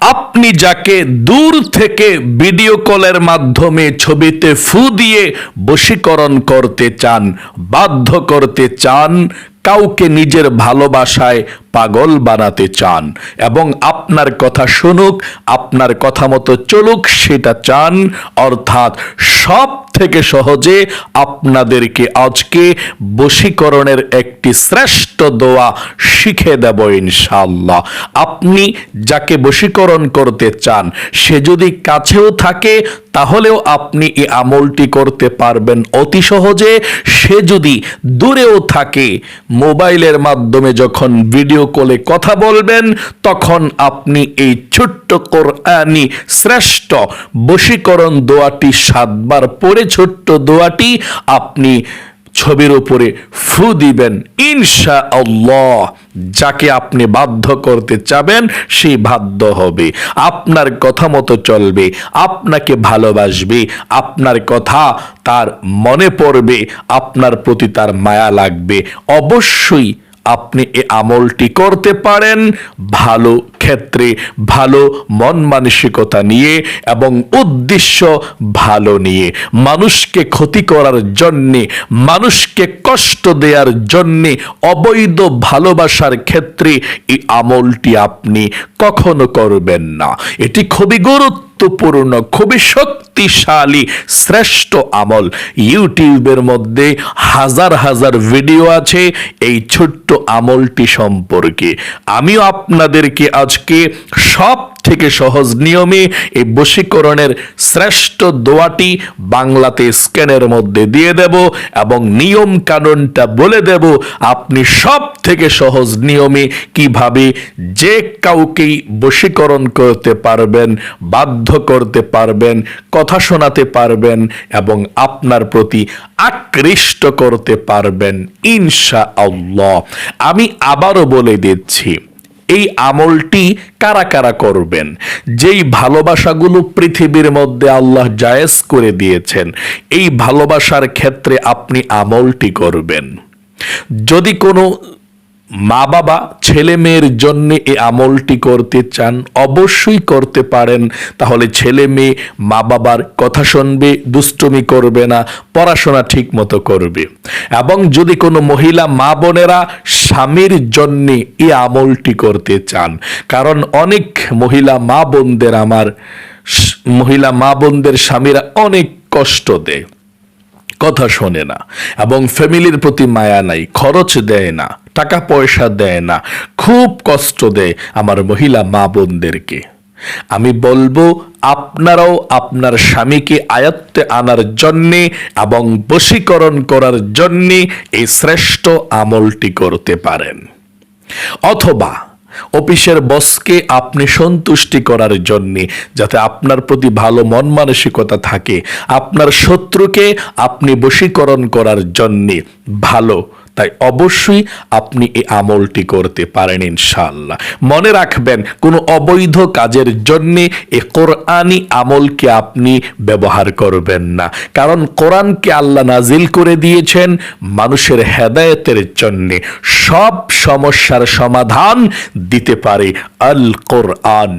আপনি যাকে দূর থেকে ভিডিও কলের মাধ্যমে ছবিতে ফু দিয়ে বশীকরণ করতে চান, বাধ্য করতে চান, কাউকে নিজের ভালোবাসায় পাগল বানাতে চান এবং আপনার কথা শুনুক, আপনার কথা মতো চলুক, সেটা চান, অর্থাৎ সব থেকে সহজে আপনাদেরকে আজকে বশীকরণের একটি শ্রেষ্ঠ দোয়া শিখে দেব ইনশাল্লাহ আপনি যাকে বশীকরণ করতে চান, সে যদি কাছেও থাকে, তাহলেও আপনি এই আমলটি করতে পারবেন। অতি সহজে সে যদি দূরেও থাকে, মোবাইলের মাধ্যমে যখন ভিডিও কলে কথা বলবেন, তখন আপনি এই ছোট্ট কোরআনি শ্রেষ্ঠ বশীকরণ দোয়াটি সাতবার পড়ে ছোট্ট দোয়াটি আপনি ছবির উপরে ফু দিবেন ইনশা আল্লাহ যাকে আপনি বাধ্য করতে চাবেন, সেই বাধ্য হবে। আপনার কথা মতো চলবে, আপনাকে ভালোবাসবে, আপনার কথা তার মনে পড়বে, আপনার প্রতি তার মায়া লাগবে। অবশ্যই আপনি এ আমলটি করতে পারেন ভালো ক্ষেত্রে, ভালো মন মানসিকতা নিয়ে এবং উদ্দেশ্য ভালো নিয়ে। মানুষকে ক্ষতি করার জন্যে, মানুষকে কষ্ট দেওয়ার জন্যে, অবৈধ ভালোবাসার ক্ষেত্রে এই আমলটি আপনি কখনো করবেন না। এটি খুবই গুরুত্বপূর্ণ, খুবই শক্তিশালী, শ্রেষ্ঠ আমল। ইউটিউবের মধ্যে হাজার হাজার ভিডিও আছে এই ছোট্ট আমলটি সম্পর্কে। আমিও আপনাদেরকে আজকে সব থেকে সহজ নিয়মে এই বশীকরণের শ্রেষ্ঠ দোয়াটি বাংলাতে স্ক্যানের মধ্যে দিয়ে দেব এবং নিয়ম কানুনটা বলে দেব আপনি সব থেকে সহজ নিয়মে কীভাবে যে কাউকেই বশীকরণ করতে পারবেন, বাধ্য করতে পারবেন, কথা শোনাতে পারবেন এবং আপনার প্রতি আকৃষ্ট করতে পারবেন ইনশা আল্লাহ আমি আবারও বলে দিচ্ছি এই আমলটি কারা কারা করবেন? যেই ভালোবাসাগুলো পৃথিবীর মধ্যে আল্লাহ জায়েজ করে দিয়েছেন, এই ভালোবাসার ক্ষেত্রে আপনি আমলটি করবেন। যদি কোনো মা বাবা, ছেলে মেয়ের জন্য এ আমলটি করতে চান, অবশ্যই করতে পারেন। তাহলে ছেলে মেয়ে মা বাবার কথা শুনবে, দুষ্টুমি করবে না, পড়াশোনা ঠিক মতো করবে। এবং যদি কোনো মহিলা মা বোনেরা স্বামীর জন্যে এ আমলটি করতে চান, কারণ অনেক মহিলা মা বোনদের আমার মহিলা মা বোনদের স্বামীরা অনেক কষ্ট দেয়। কথা শোনে না এবং ফ্যামিলির প্রতি মায়া নাই, খরচ দেয় না। টাকা পয়সা দেয় না, খুব কষ্ট দেয় আমার মহিলা মা বোনদেরকে। আমি বলব, আপনারাও আপনার স্বামীকে আয়ত্তে আনার জন্যে এবং বশীকরণ করার জন্যে এই শ্রেষ্ঠ আমলটি করতে পারেন। অথবা অফিসের বসকে আপনি সন্তুষ্টি করার জন্যে, যাতে আপনার প্রতি ভালো মন মানসিকতা থাকে, আপনার শত্রুকে আপনি বশীকরণ করার জন্যে ভালো তাই অবশ্যই আপনি এই আমলটি করতে পারেন ইনশাআল্লাহ। মনে রাখবেন, কোনো অবৈধ কাজের জন্যে এ কোরআনি আমলকে আপনি ব্যবহার করবেন না। কারণ কোরআনকে আল্লাহ নাজিল করে দিয়েছেন মানুষের হেদায়তের জন্যে। সব সমস্যার সমাধান দিতে পারে আল কোরআন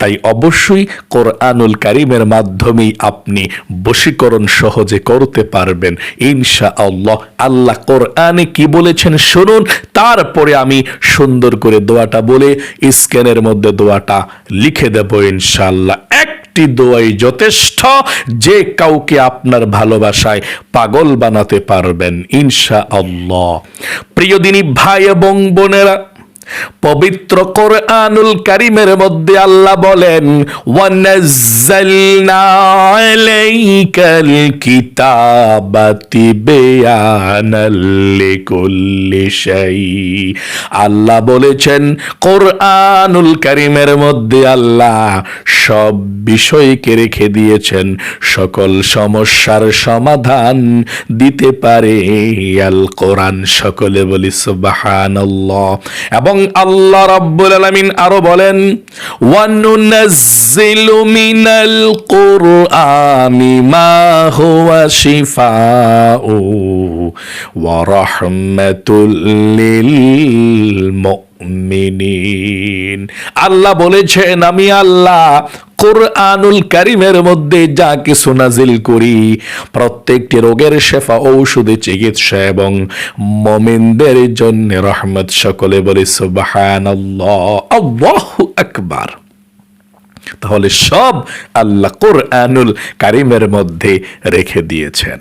তাই অবশ্যই কোরআনুল কারিমের মাধ্যমেই আপনি বশীকরণ সহজে করতে পারবেন। ইনশা আল্লাহ আল্লাহ কোরআনে কি বলেছেন শুনুন, তারপরে আমি সুন্দর করে দোয়াটা বলে স্ক্যানের মধ্যে দোয়াটা লিখে দেব ইনশাআল্লাহ। একটি দোয়াই যথেষ্ট, যে কাউকে আপনার ভালোবাসায় পাগল বানাতে পারবেন ইনশা আল্লাহ প্রিয় দিনী ভাই এবং বোনেরা পবিত্র কোরআনুল কারিমের মধ্যে আল্লাহ বলেন আল্লাহ বলেছেন, কোরআনুল কারিমের মধ্যে আল্লাহ সব বিষয়কে রেখে দিয়েছেন। সকল সমস্যার সমাধান দিতে পারে আল কোরআন সকলে বলি সুবহানাল্লাহ। এবং আল্লাহ রাব্বুল আলামিন আরও বলেন, ওয়ানুনাজ্জিলু মিনাল কুরআনি মা হুয়া শিফাউ ওয়া রাহমাতুল লিল মুমিনিন। আল্লাহ বলেছেন, আমি আল্লাহ কোরআনুল কারিমের মধ্যে যা কিছু নাজিল করি, প্রত্যেকটি রোগের শেফা, ঔষধে চিকিৎসা এবং মমিনদের জন্য রহমত সকলে বলে আল্লাহু আকবার। তাহলে সব আল্লাহ কোরআনুল কারিমের মধ্যে রেখে দিয়েছেন।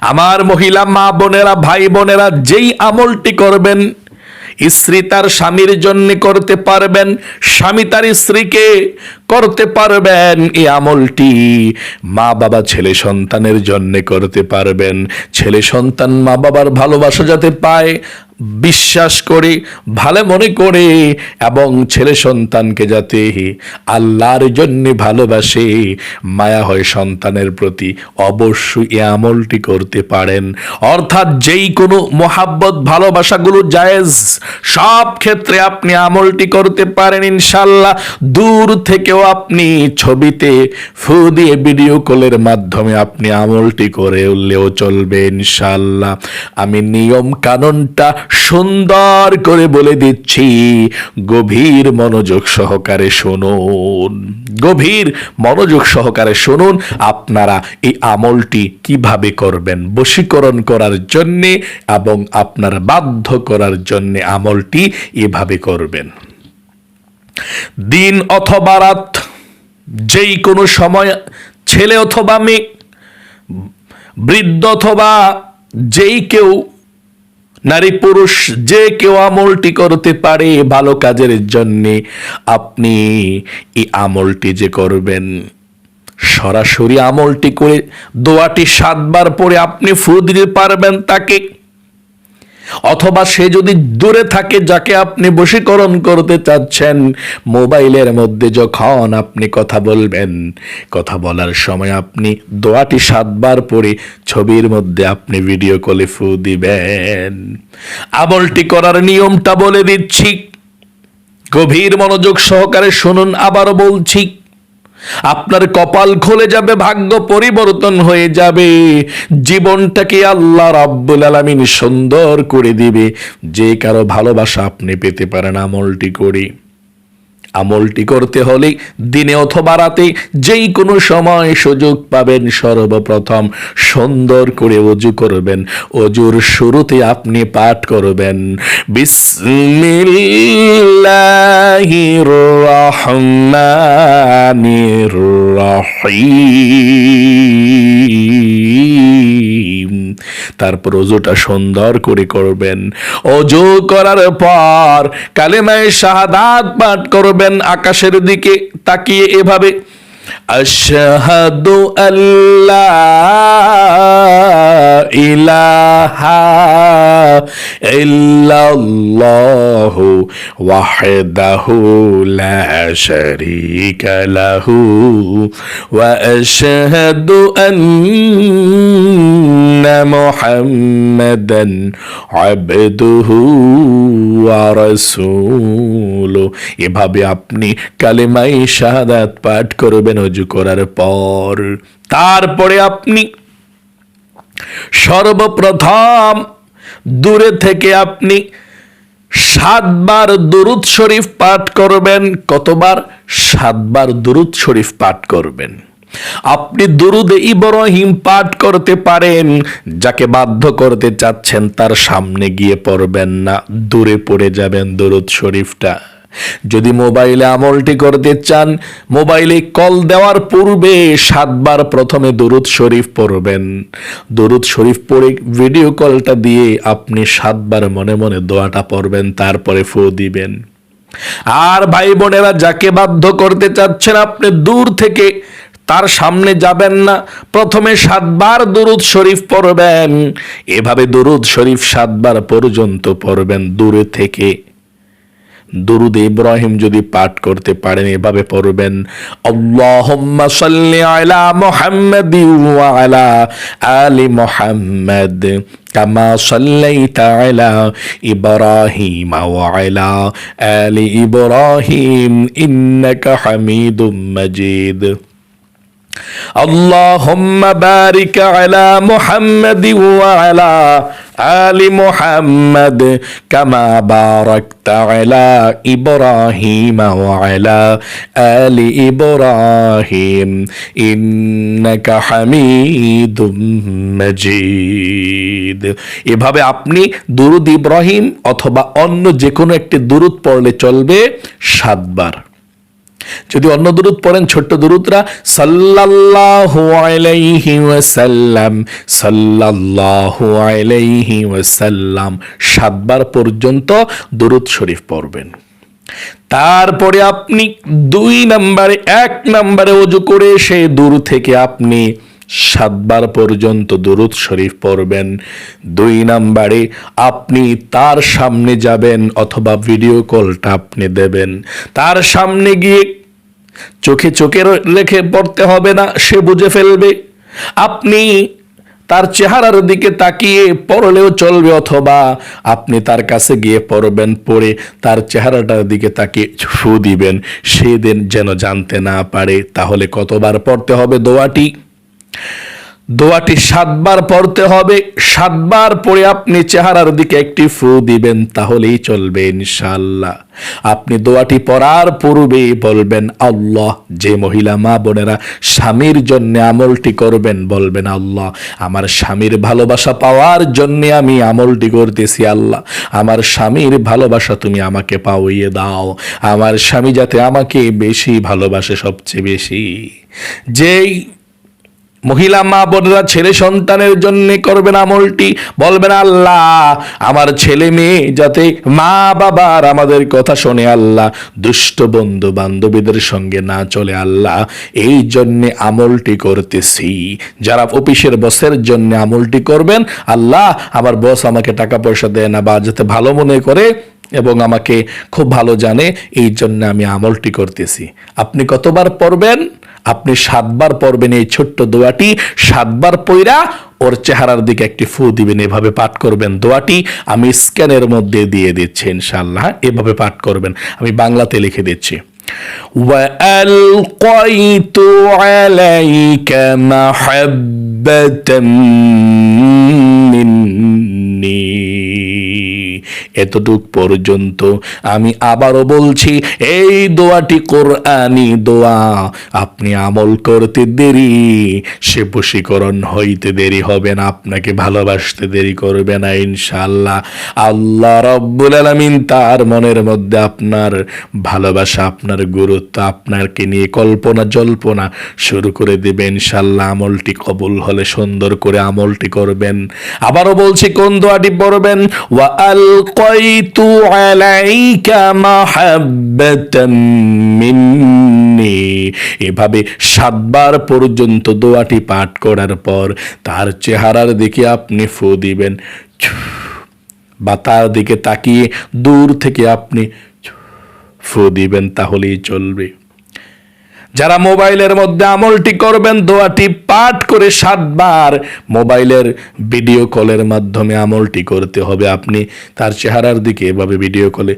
আমার মহিলা, মা বোনেরা, ভাই বোনেরা যেই আমলটি করবেন স্ত্রী তার স্বামীর জন্য করতে পারবেন, স্বামী তার স্ত্রীকে করতে পারবেন। এই আমলটি মা বাবা, ছেলে সন্তানের জন্য করতে পারবেন। ছেলে সন্তান মা বাবার ভালোবাসা যাতে পায় বিশ্বাস করে, ভালো মনে করে এবং ছেলে সন্তানকে যাতে আল্লাহর জন্য ভালোবাসে, মায়া হয় সন্তানের প্রতি অবশ্যই এ আমলটি করতে পারেন। অর্থাৎ যেই কোনো মোহাব্বত, ভালোবাসাগুলো জায়েজ, সব ক্ষেত্রে আপনি আমলটি করতে পারেন ইনশাল্লাহ দূর থেকেও আপনি ছবিতে ফু দিয়ে ভিডিও কলের মাধ্যমে আপনি আমলটি করে উঠলেও চলবে ইনশাল্লাহ আমি নিয়ম কানুনটা সুন্দর করে বলে দিচ্ছি, গভীর মনোযোগ সহকারে শুনুন। গভীর মনোযোগ সহকারে শুনুন, আপনারা এই আমলটি কীভাবে করবেন? বশীকরণ করার জন্যে এবং আপনার বাধ্য করার জন্যে আমলটি এভাবে করবেন। দিন অথবা রাত, যেই কোনো সময়, ছেলে অথবা মেয়ে, বৃদ্ধ অথবা যেই কেউ নারী পুরুষ যে কেউ আমলটি করতে পারে ভালো কাজের জন্যে আপনি এই আমলটি যে করবেন, সরাসরি আমলটি করে দোয়াটি সাতবার পরে আপনি ফু দিতে পারবেন তাকে। অথবা সে যদি দূরে থাকে যাকে আপনি বশীকরণ করতে চাচ্ছেন, মোবাইলের মধ্যে যখন আপনি কথা বলবেন, কথা বলার সময় আপনি দোয়াটি সাতবার পরে ছবির মধ্যে আপনি ভিডিও কলে ফু দিবেন। আমলটি করার নিয়মটা বলে দিচ্ছি। গভীর মনোযোগ সহকারে শুনুন, আবারও বলছি। আপনার কপাল খুলে যাবে, ভাগ্য পরিবর্তন হয়ে যাবে। জীবনটাকে আল্লাহ রাব্বুল আলামিন সুন্দর করে দিবে। যে কারও ভালোবাসা আপনি পেতে পারেন আমলটি করে। আমলটি করতে হলে দিনে অথবা রাতে যেই কোনো সময় সুযোগ পাবেন সর্বপ্রথম সুন্দর করে অজু করবেন। অজুর শুরুতে আপনি পাঠ করবেন। বিসমিল্লাহির রহমানির রহিম। তারপর অজুটা সুন্দর করে করবেন। অজু করার পর কালেমায় শাহাদাত পাঠ করবেন আকাশের দিকে তাকিয়ে এভাবে, আশহাদু আল্লাহ ইলাহা ইল্লাল্লাহু ওয়াহদাহু লা শারীকা লাহু ওয়া আশহাদু আন্না মুহাম্মাদান আবদুহু ওয়া রাসূলুহু এভাবে আপনি কালেমাই শাহাদাত পাঠ করবেন, অজু করার পর। তারপরে আপনি সর্বপ্রথম দূরে থেকে আপনি সাতবার দুরুদ শরীফ পাঠ করবেন। কতবার? সাতবার দুরুদ শরীফ পাঠ করবেন। আপনি দুরুদে ইব্রাহিম পাঠ করতে পারেন। যাকে বাধ্য করতে চাচ্ছেন তার সামনে গিয়ে পড়বেন না। দূরে পড়ে যাবেন দুরুদ শরীফটা। যদি মোবাইলে আমলটি করতে চান, মোবাইলে কল দেওয়ার পূর্বে সাতবার প্রথমে দরুদ শরীফ পড়বেন। দরুদ শরীফ পড়ে ভিডিও কলটা দিয়ে আপনি সাতবার মনে মনে দোয়াটা পড়বেন, তারপরে ফো দিবেন। আর ভাই বোনেরা, যাকে বাধ্য করতে চাচ্ছেন আপনি দূর থেকে, তার সামনে যাবেন না। প্রথমে সাতবার দরুদ শরীফ পড়বেন। এভাবে দরুদ শরীফ সাতবার পর্যন্ত পড়বেন দূরে থেকে। দরুদ ইব্রাহিম যদি পাঠ করতে পারেন, এভাবে পড়বেন, আল্লাহুম্মা সাল্লি আলা মুহাম্মাদ ওয়া আলা আলি মুহাম্মাদ কামা সাল্লাইতা আলা ইব্রাহিম ওয়া আলা আলি ইব্রাহিম ইন্নাকা হামিদুম মাজিদ। اللهم بارك على محمد وعلى آل محمد كما باركت على إبراهيم وعلى آل إبراهيم إنك حميد مجيد এভাবে আপনি দুরুদ ইব্রাহিম অথবা অন্য যে কোনো একটি দুরুদ পড়লে চলবে সাতবার যদি অন্য দুরুদ পড়েন, ছোট্ট দুরুদরা, সাল্লাল্লাহু আলাইহি ওয়াসাল্লাম, সাল্লাল্লাহু আলাইহি ওয়াসাল্লাম, সাতবার পর্যন্ত দুরুদ শরীফ পড়বেন। তারপরে আপনি দুই নম্বরে, এক নম্বরে অজু করে সেই দূর থেকে আপনি সাতবার পর্যন্ত দুরুদ শরীফ পড়বেন। দুই নম্বরে আপনি তার সামনে যাবেন অথবা ভিডিও কলটা আপনি দেবেন। তার সামনে গিয়ে চোখে চোখে রেখে পড়তে হবে না, সে বুঝে ফেলবে। আপনি তার চেহারার দিকে তাকিয়ে পড়লেও চলবে অথবা আপনি তার কাছে গিয়ে পড়বেন, পড়ে তার চেহারাটার দিকে তাকিয়ে ফু দিবেন। সেদিন যেন জানতে না পারে, তাহলে কতবার পড়তে হবে দোয়াটি? দোয়াটি সাতবার পড়তে হবে। সাতবার পরে আপনি চেহারার দিকে একটি ফু দিবেন, তাহলেই চলবে ইনশাল্লাহ আপনি দোয়াটি পড়ার পূর্বেই বলবেন, আল্লাহ, যে মহিলা মা বোনেরা স্বামীর জন্য আমলটি করবেন, বলবেন, আল্লাহ, আমার স্বামীর ভালোবাসা পাওয়ার জন্য আমি আমলটি করতেছি, আল্লাহ, আমার স্বামীর ভালোবাসা তুমি আমাকে পাওয়িয়ে দাও। আমার স্বামী যাতে আমাকে বেশি ভালোবাসে সবচেয়ে বেশি। যেই মহিলা মা বোনেরা ছেলে সন্তানের জন্য করবেন আমলটি বলবেন আল্লাহ, আমার ছেলে মেয়ে যাতে মা বাবার আমাদের কথা শোনে, আল্লাহ, দুষ্ট বন্ধু বান্ধবীদের সঙ্গে না চলে, আল্লাহ, এই জন্য আমলটি করতেছি। যারা অফিসের বসের জন্য আমলটি করবেন, আল্লাহ, আমার বস আমাকে টাকা পয়সা দেয় না বা যাতে ভালো মনে করে এবং আমাকে খুব ভালো জানে, এই জন্য আমি আমলটি করতেছি। আপনি কতবার পড়বেন? আপনি সাতবার পড়বেন এই ছোট্ট দোয়াটি সাতবার পইরা ওর চেহারার দিকে একটি ফু দিবেন এভাবে পাঠ করবেন দোয়াটি আমি স্ক্যানের মধ্যে দিয়ে দিচ্ছি ইনশাল্লাহ এভাবে পাঠ করবেন আমি বাংলাতে লিখে দিচ্ছি وألقيت عليك محبة مني এতটুক পর্যন্ত আমি আবারও বলছি, এই দোয়াটি কোরআনি দোয়া। আপনি আমল করতে দেরি, সে বশীকরণ হইতে দেরি হবে না, আপনাকে ভালোবাসতে দেরি করবে না ইনশাল্লাহ আল্লাহ রব্বুল আলামিন তার মনের মধ্যে আপনার ভালোবাসা, আপনার গুরুত্ব আপনাকে নিয়ে কল্পনা, জল্পনা শুরু করে দেবে ইনশাল্লাহ আমলটি কবুল হলে সুন্দর করে আমলটি করবেন। আবারও বলছি, কোন দোয়াটি পড়বেন? ওয়া আলকাইতু عليك محبة مني। এভাবে সাতবার পর্যন্ত দোয়াটি পাঠ করার পর তার চেহারার দিকে আপনি ফু দিবেন। বা তার দিকে তাকিয়ে দূর থেকে আপনি ফু দিবেন, তাহলেই চলবে। যারা মোবাইলের মধ্যে আমলটি করবেন, দোয়াটি পাঠ করে সাতবার মোবাইলের ভিডিও কলের মাধ্যমে আমলটি করতে হবে। আপনি তার চেহারার দিকে এভাবে ভিডিও কলে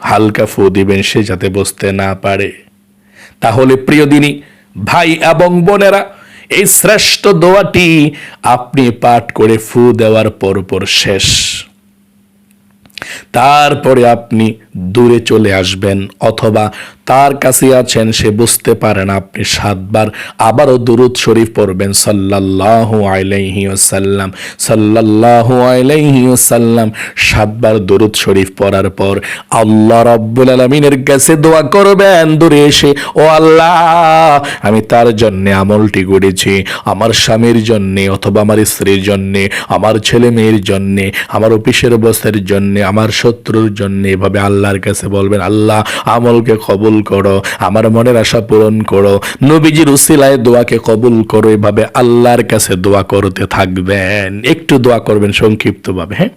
হালকা ফু দিবেন, সে যাতে বসতে না পারে। তাহলে প্রিয় দিনী, ভাই এবং বোনেরা, এই শ্রেষ্ঠ দোয়াটি আপনি পাঠ করে ফু দেওয়ার পরপর শেষ। তারপরে আপনি দূরে চলে আসবেন, অথবা তার কাছে আছেন, সে বুঝতে পারেন আপনি সাতবার আবারও দুরুদ শরীফ পড়বেন। সাল্লাল্লাহু আলাইহি ওয়াসাল্লাম, সাল্লাল্লাহু আলাইহি ওয়াসাল্লাম সাতবার দুরুদ শরীফ পড়ার পর আল্লাহ রাব্বুল আলমিনের কাছে দোয়া করবেন। দূরে এসে, ও আল্লাহ, আমি তার জন্য আমলটি করেছি। আমার স্বামীর জন্যে অথবা আমার স্ত্রীর জন্যে, আমার ছেলে মেয়ের জন্যে, আমার অফিসের বসের জন্যে, আমার শত্রুর জন্য। এভাবে আল্লাহর কাছে বলবেন, আল্লাহ, আমলকে কবুল করো, আমার মনের আশা পূরণ করো। নবীজির উসিলায় দোয়াকে কবুল করো, এভাবে আল্লাহর কাছে দোয়া করতে থাকবেন। একটু দোয়া করবেন সংক্ষিপ্তভাবে হ্যাঁ?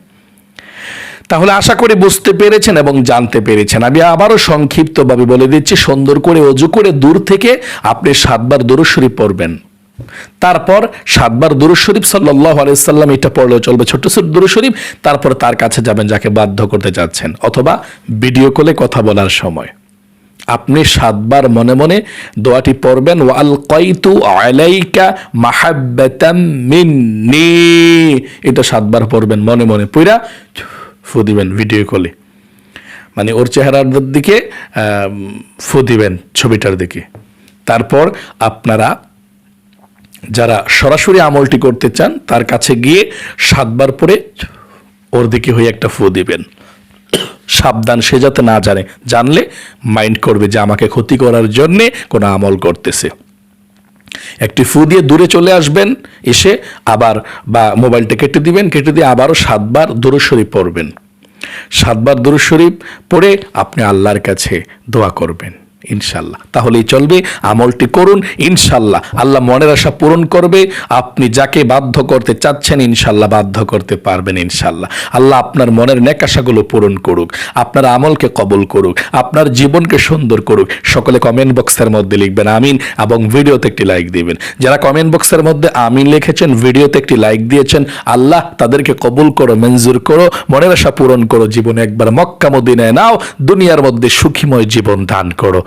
তাহলে আশা করি বুঝতে পেরেছেন এবং জানতে পেরেছেন। আমি আবারও সংক্ষিপ্তভাবে বলে দিচ্ছি, সুন্দর করে অজু করে দূর থেকে আপনি সাতবার দূর শরীফ পড়বেন। তারপর সাতবার দুরু শরীফ সাল্লাহ আলাইসাল্লাম এটা পড়লেও চলবে ছোট্ট ছোট দুরু শরীফ। তারপর তার কাছে যাবেন, যাকে বাধ্য করতে যাচ্ছেন, অথবা ভিডিও কলে কথা বলার সময়। আপনি সাতবার মনে মনে দোয়াটি পড়বেন ওয়াল কয়তু আলাইকা মাহাব্বাতাম মিন্নি। এটা সাতবার পড়বেন মনে মনে পুরা ফু দিবেন ভিডিও কলে। মানে ওর চেহারার দিকে ফু দিবেন ছবিটার দিকে। তারপর আপনারা যারা সরাসরি আমলটি করতে চান, তার কাছে গিয়ে সাতবার পরে ওর দিকে হয়ে একটা ফু দিবেন। সাবধান, সে যাতে না জানে। জানলে মাইন্ড করবে যে আমাকে ক্ষতি করার জন্যে কোনো আমল করতেছে। একটি ফু দিয়ে দূরে চলে আসবেন, এসে আবার বা মোবাইলটা কেটে দিবেন, কেটে দিয়ে আবারও সাতবার দূরস্বরী পড়বেন। সাতবার দূরস্বরীপ পড়ে আপনি আল্লাহর কাছে দোয়া করবেন। ইনশাল্লাহ। তাহলেই চলবে, আমলটি করুন, ইনশাল্লাহ। আল্লাহ মনের আশা পূরণ করবে, আপনি যাকে বাধ্য করতে চাচ্ছেন, ইনশাল্লাহ বাধ্য করতে পারবেন, ইনশাল্লাহ। আল্লাহ আপনার মনের নেকাশাগুলো পূরণ করুক, আপনার আমলকে কবল করুক, আপনার জীবনকে সুন্দর করুক। সকলে কমেন্ট বক্সের মধ্যে লিখবেন, আমিন, এবং ভিডিওতে একটি লাইক দিবেন। যারা কমেন্ট বক্সের মধ্যে আমিন লিখেছেন, ভিডিওতে একটি লাইক দিয়েছেন, আল্লাহ তাদেরকে কবুল করো, মঞ্জুর করো, মনের আশা পূরণ করো, জীবনে একবার মক্কা নাও, দুনিয়ার মধ্যে সুখীময় জীবন দান করো।